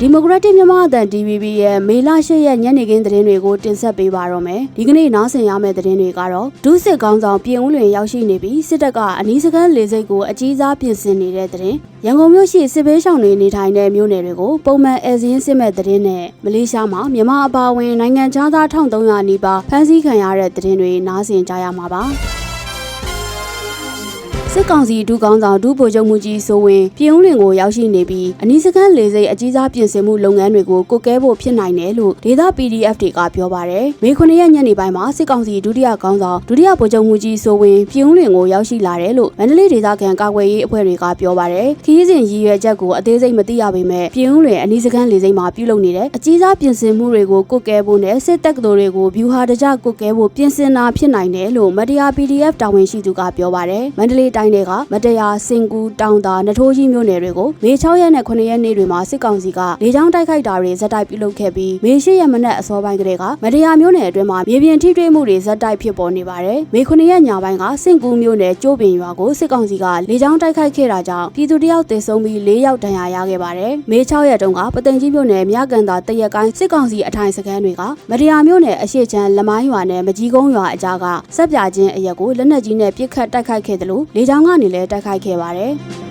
ဒီမိုကရက်တစ်မြန်မာအသံ DVB ရဲ့မေလ၈ရက်ညနေခင်းသတင်းတွေကိုတင်ဆက်ပေးပါတော့မယ်ဒီကနေ့နားဆင်ရမယ့်သတင်းတွေကတော့ဒုစစ်ကောင်းဆောင်ပြင်ဦးလွင်ရောက်ရှိနေပြီးစစ်တပ်ကအနီးစခန်းလေဆိပ်ကိုအကြီးစားပြင်ဆင်နေတဲ့သတင်းရန်ကုန်မြို့ရှိစစ်ဘေးရှောင်တွေနေထိုင်တဲ့မြို့နယ်တွေကိုပုံမှန်အဲဇင်းစစ်မဲ့သတင်းနဲ့မလေးရှားမှာမြန်မာအပါအဝင်နိုင်ငံခြားသား1300နီးပါးဖမ်းဆီးခံရတဲ့သတင်းတွေနားဆင်ကြရမှာပါ စစ်ကောင်စီဒုကောင်းဆောင်ဒုဗိုလ်ချုပ်မှုကြီးစိုးဝင်းပြည်ဦးလွင်ကိုရောက်ရှိနေပြီးအနီးစခန်းလေဆိပ်အကြီးစားပြင်ဆင်မှုလုပ်ငန်းတွေကိုကုတ်ကဲဖို့ဖြစ်နိုင်တယ်လို့ဒေသ PDF တွေကပြောပါတယ်။မေ9ရက်ညနေပိုင်းမှာစစ်ကောင်စီဒုတိယကောင်းဆောင်ဒုတိယဗိုလ်ချုပ်မှုကြီးစိုးဝင်းပြည်ဦးလွင်ကိုရောက်ရှိလာတယ်လို့မန္တလေးဒေသခံကာကွယ်ရေးအဖွဲ့တွေကပြောပါတယ်။ခီးစဉ်ရည်ရွယ်ချက်ကိုအသေးစိတ်မသိရပေမဲ့ပြည်ဦးလွင်အနီးစခန်းလေဆိပ်မှာပြုလုပ်နေတဲ့အကြီးစားပြင်ဆင်မှုတွေကိုကုတ်ကဲဖို့နဲ့စစ်တပ်ကတော်တွေကိုဗျူဟာတကြကုတ်ကဲဖို့ပြင်ဆင်တာဖြစ်နိုင်တယ်လို့မတရား PDF တာဝန်ရှိသူကပြောပါတယ်။မန္တလေးတိုင်းတွေကမတရားစင်ကူတောင်တာနထိုးကြီးမြို့နယ်တွေကိုမေ6ရက်နဲ့9ရက်နေ့တွေမှာစစ်ကောင်စီကလေကြောင်းတိုက်ခိုက်တာတွေဇက်တိုက်ပြုလုပ်ခဲ့ပြီးမေ8ရက်မနက်အစောပိုင်းကလေးကမတရားမြို့နယ်အတွင်းမှာမြေပြင်ထိတွေ့မှုတွေဇက်တိုက်ဖြစ်ပေါ်နေပါတယ်။မေ9ရက်ညပိုင်းကစင်ကူမြို့နယ်ကျိုးပင်ရွာကိုစစ်ကောင်စီကလေကြောင်းတိုက်ခိုက်ခဲ့တာကြောင့်ပြည်သူတယောက်သေဆုံးပြီး၄ယောက်ဒဏ်ရာရခဲ့ပါတယ်။မေ6ရက်တုန်းကပသိမ်ကြီးမြို့နယ်မြကန်သာတရက်ကိုင်းစစ်ကောင်စီအထိုင်စခန်းတွေကမတရားမြို့နယ်အရှိချမ်းလမိုင်းရွာနဲ့မကြီးကုန်းရွာအကြားကစက်ပြချင်းအရက်ကိုလက်နက်ကြီးနဲ့ပစ်ခတ်တိုက်ခိုက်ခဲ့တယ်လို့လေကြောင်းကနေလည်းတိုက်ခိုက်ခဲ့ပါတယ်။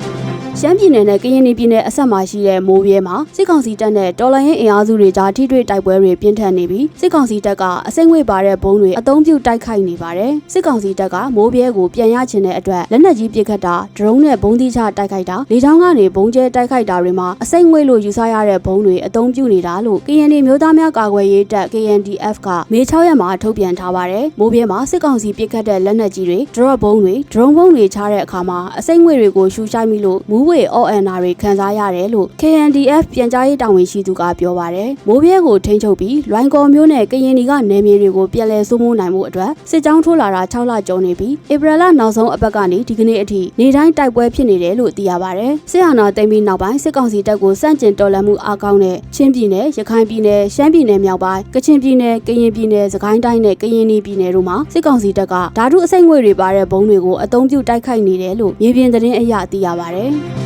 ရှမ်းပြည်နယ်နဲ့ကရင်ပြည်နယ်အဆက်မှာရှိတဲ့မိုးပြဲမှာစစ်ကောင်စီတပ်နဲ့တော်လိုင်းရင်အင်အားစုတွေကြားထိတွေ့တိုက်ပွဲတွေပြင်းထန်နေပြီးစစ်ကောင်စီတပ်ကအစိမ့်ငွေပါတဲ့ဘုံတွေအုံပြုတိုက်ခိုက်နေပါတယ်။စစ်ကောင်စီတပ်ကမိုးပြဲကိုပြန်ရချင်တဲ့အတွက်လက်နက်ကြီးပစ်ခတ်တာဒရုန်းနဲ့ဘုံတိချတိုက်ခိုက်တာလေကြောင်းကနေဘုံကျဲတိုက်ခိုက်တာတွေမှာအစိမ့်ငွေလို့ယူဆရတဲ့ဘုံတွေအုံပြုနေတာလို့ကရင်မျိုးသားများကာကွယ်ရေးတပ် KNDF ကမေ6ရက်မှာထုတ်ပြန်ထားပါတယ်။မိုးပြဲမှာစစ်ကောင်စီပစ်ခတ်တဲ့လက်နက်ကြီးတွေဒရော့ဘုံတွေဒရုန်းဘုံတွေချတဲ့အခါမှာအစိမ့်ငွေတွေကိုရှူရှိုက်မိလို့မူးဝေ ONR တွေခံစားရတယ်လို့ KNDF ပြန်ကြားရေးတာဝန်ရှိသူကပြောပါတယ်။မိုးပြဲကိုထိန်းချုပ်ပြီးလွိုင်ကော်မျိုးနဲ့ကရင်ပြည်ကနယ်မြေတွေကိုပြန်လည်စိုးမိုးနိုင်မှုအတွက်စစ်ကြောင်းထိုးလာတာ6လကျော်နေပြီးဧပြီလနောက်ဆုံးအပတ်ကနေဒီကနေ့အထိနေတိုင်းတိုက်ပွဲဖြစ်နေတယ်လို့သိရပါတယ်။စစ်အာဏာသိမ်းပြီးနောက်ပိုင်းစစ်ကောင်စီတပ်ကိုစန့်ကျင်တော်လှန်မှုအားကောင်းတဲ့ချင်းပြည်နယ်ရခိုင်ပြည်နယ်ရှမ်းပြည်နယ်မြောက်ပိုင်းကချင်ပြည်နယ်ကရင်ပြည်နယ်စကိုင်းတိုင်းနဲ့ကရင်ပြည်နယ်တို့မှာစစ်ကောင်စီတပ်ကဓာတုအစိမ့်ငွေတွေပါတဲ့ဘုံတွေကိုအုံပြုတိုက်ခိုက်နေတယ်လို့မြေပြင်သတင်းအရသိရပါတယ်။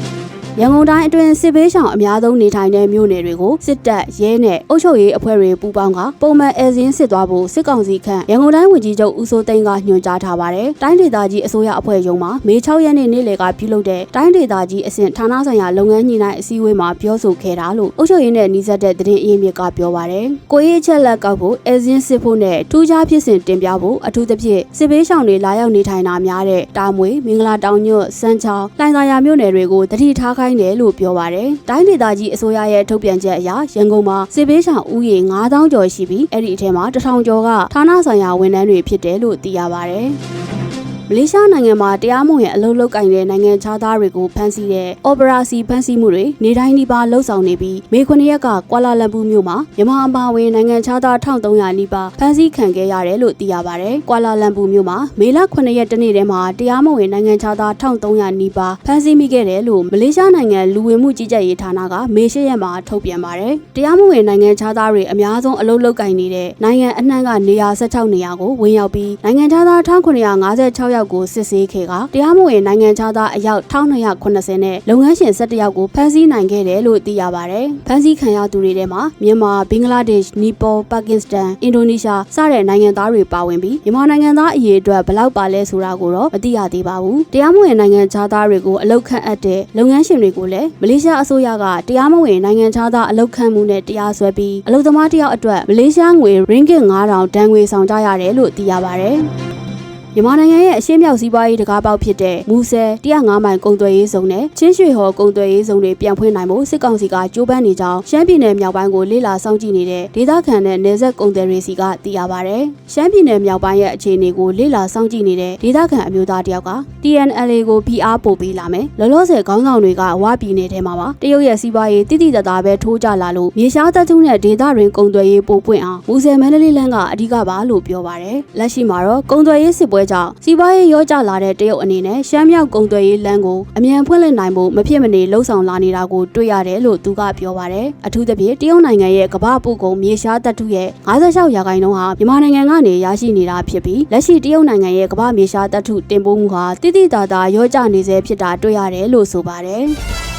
ရန်ကုန်တိုင်းအတွင်းစစ်ဘေးရှောင်အများဆုံးနေထိုင်တဲ့မြို့နယ်တွေကိုစစ်တပ်ရဲနဲ့အုပ်ချုပ်ရေးအဖွဲ့တွေပူးပေါင်းကပုံမှန်အဲဇင်းစစ်သွားဖို့စစ်ကောင်စီခန့်ရန်ကုန်တိုင်းဝန်ကြီးချုပ်ဦးစိုးသိန်းကညွှန်ကြားထားပါတယ်။တိုင်းဒေသကြီးအစိုးရအဖွဲ့ရုံးမှာမေ6ရက်နေ့နေ့လယ်ကပြုလုပ်တဲ့တိုင်းဒေသကြီးအဆင့်ဌာနဆိုင်ရာလုပ်ငန်းညှိနှိုင်းအစည်းအဝေးမှာပြောဆိုခဲ့တာလို့အုပ်ချုပ်ရေးနဲ့နှီးစပ်တဲ့သတင်းအရင်းမြစ်ကပြောပါတယ်။ကိုရေးအချက်လက်ကောက်ဖို့အဲဇင်းစစ်ဖို့နဲ့ထူးခြားဖြစ်စဉ်တင်ပြဖို့အထူးသဖြင့်စစ်ဘေးရှောင်တွေလာရောက်နေထိုင်တာများတဲ့တာမွေမင်္ဂလာတောင်ညွတ်စမ်းချောင်းလိုင်သာယာမြို့နယ်တွေကိုတတိထားခိုင်းတယ်လို့ပြောပါတယ်။တိုင်းဒေသကြီးအစိုးရရဲ့ထုတ်ပြန်ချက်အရရန်ကုန်မှာစစ်ဘေးရှောင်ဦးရေ9000ကျော်ရှိပြီးအဲ့ဒီအထက်မှာ1000ကျော်ကဌာနဆိုင်ရာဝန်ထမ်းတွေဖြစ်တယ်လို့သိရပါတယ်။ မလေးရှားနိုင်ငံမှာတရားမဝင်အလုပ်လုပ်ကင်တဲ့နိုင်ငံခြားသားတွေကိုဖမ်းဆီးတဲ့ Operation ဖမ်းဆီးမှုတွေနေတိုင်းဒီပါလှုပ်ဆောင်နေပြီးမေ9ရက်ကကွာလာလမ်ပူမြို့မှာမြန်မာအပါအဝင်နိုင်ငံခြားသား1300နီးပါးဖမ်းဆီးခံခဲ့ရတယ်လို့သိရပါတယ်။ကွာလာလမ်ပူမြို့မှာမေလ9ရက်တနေ့တည်းမှာတရားမဝင်နိုင်ငံခြားသား1300နီးပါးဖမ်းဆီးမိခဲ့တယ်လို့မလေးရှားနိုင်ငံလူဝင်မှုကြီးကြပ်ရေးဌာနကမေ10ရက်မှာထုတ်ပြန်ပါတယ်။တရားမဝင်နိုင်ငံခြားသားတွေအများဆုံးအလုပ်လုပ်ကင်နေတဲ့နိုင်ငံအနှံ့ကနေရာ16နေရာကိုဝင်ရောက်ပြီးနိုင်ငံခြားသား1956ယောက်ကိုစစ်ဆေးခဲ့ကတရားမဝင်နိုင်ငံခြားသားအယောက်1280နဲ့လုပ်ငန်းရှင်17ယောက်ကိုဖမ်းဆီးနိုင်ခဲ့တယ်လို့သိရပါတယ်။ဖမ်းဆီးခံရသူတွေထဲမှာမြန်မာ၊ဘင်္ဂလားဒေ့ရှ်၊နီပေါ၊ပါကစ္စတန်၊အင်ဒိုနီးရှားစတဲ့နိုင်ငံသားတွေပါဝင်ပြီးမြန်မာနိုင်ငံသားအရေးအတွက်ဘယ်လောက်ပါလဲဆိုတာကိုတော့မသိရသေးပါဘူး။တရားမဝင်နိုင်ငံခြားသားတွေကိုအလောက်ခန့်အပ်တဲ့လုပ်ငန်းရှင်တွေကိုလည်းမလေးရှားအစိုးရကတရားမဝင်နိုင်ငံခြားသားအလောက်ခန့်မှုနဲ့တရားစွဲပြီးအလုပ်သမားတယောက်အတွက်မလေးရှားငွေ ringgit 9000ဒဏ်ငွေဆောင်ကြရတယ်လို့သိရပါတယ်။ မြန်မာနိုင်ငံရဲ့အရှေ့မြောက်စီးပွားရေးတကားပေါက်ဖြစ်တဲ့မူဆယ်105မိုင်ကုံသွယ်ရေးဇုံနဲ့ချင်းရွှေဟော်ကုံသွယ်ရေးဇုံတွေပြန်ဖွင့်နိုင်ဖို့စစ်ကောင်စီကကြိုးပမ်းနေကြောင်းရှမ်းပြည်နယ်မြောက်ပိုင်းကိုလေ့လာစောင့်ကြည့်နေတဲ့ဒေသခံနဲ့နယ်ဆက်ကုံသွယ်ရေးစီကသိရပါဗျ။ရှမ်းပြည်နယ်မြောက်ပိုင်းရဲ့အခြေအနေကိုလေ့လာစောင့်ကြည့်နေတဲ့ဒေသခံအမျိုးသားတယောက်က TNLA ကို PR ပို့ပေးလာမယ်။လောလောဆယ်ခေါင်းဆောင်တွေကဝပြည်နယ်ထဲမှာပါတရုတ်ရဲ့စီးပွားရေးတိတိတသားပဲထိုးကြလာလို့မြေရှားတပ်ထုနဲ့ဒေသတွင်ကုံသွယ်ရေးပို့ပွင့်အောင်မူဆယ်မန္တလေးလမ်းကအဓိကပါလို့ပြောပါတယ်။လက်ရှိမှာတော့ကုံသွယ်ရေးစစ်ပွဲကြောင့်စီးပွားရေးရောကျလာတဲ့တရုတ်အနေနဲ့ရှမ်းမြောက်ကုံသွယ်ရေးလမ်းကိုအမြန်ဖွင့်လှစ်နိုင်ဖို့မဖြစ်မနေလှုံ့ဆော်လာနေတာကိုတွေ့ရတယ်လို့သူကပြောပါတယ်။အထူးသဖြင့်တရုတ်နိုင်ငံရဲ့ကမ္ဘာပို့ကုန်မြေရှားတပ်ထုရဲ့56ရာခိုင်နှုန်းဟာမြန်မာနိုင်ငံကနေရရှိနေတာဖြစ်ပြီးလက်ရှိတရုတ်နိုင်ငံရဲ့ကမ္ဘာမြေရှားတပ်ထုတင်ပို့မှုဟာတိတိတသားရောကျနေစေဖြစ်တာတွေ့ရတယ်လို့ဆိုပါတယ်။